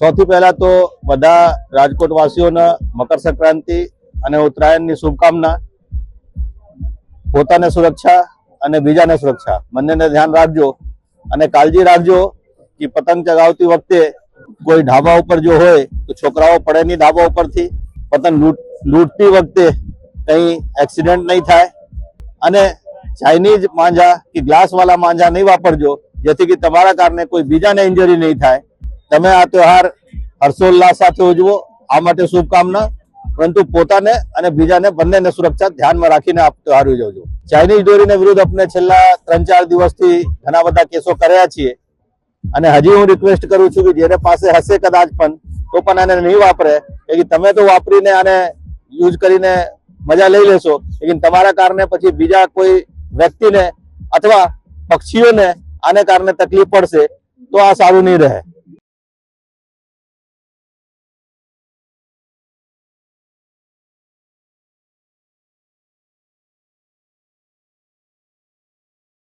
સૌથી પહેલા તો બધા રાજકોટ વાસીઓને મકર સંક્રાંતિ અને ઉત્તરાયણની શુભકામના, પોતાને સુરક્ષા અને બીજાને સુરક્ષા. બંનેને ધ્યાન રાખજો અને કાળજી રાખજો કે પતંગ ચગાવતી વખતે કોઈ ઢાબા ઉપર જો હોય તો છોકરાઓ પડે નહીં ઢાબા ઉપરથી. પતંગ લૂંટ, લૂંટતી વખતે કંઈ એક્સિડન્ટ નહીં થાય. અને ચાઇનીઝ માંજા કે ગ્લાસવાળા માંજા નહીં વાપરજો, જેથી કે તમારા કારણે કોઈ બીજાને ઇન્જરી નહીં થાય. તમે આ તહેવાર હર્ષોલ્લાસ સાથે ઉજવો. આ માટે શુભકામના. પરંતુ પોતાને અને બીજાને બંનેને સુરક્ષા ધ્યાનમાં રાખીને આ તહેવાર ઉજવજો. ચાઇનીઝ દોરીને વિરુદ્ધ આપણે છેલ્લા ત્રણ ચાર દિવસથી ઘણા બધા કેસો કર્યા છીએ. અને હજી હું રિક્વેસ્ટ કરું છું કે જેને પાસે હશે કદાચ પણ, તો પણ આને નહીં વાપરે. કે તમે તો વાપરીને આને યુઝ કરીને મજા લઈ લેશો. લેકિન તમારા કારણે પછી બીજા કોઈ વ્યક્તિને અથવા પક્ષીઓને આને કારણે તકલીફ પડશે, તો આ સારું નહીં રહે.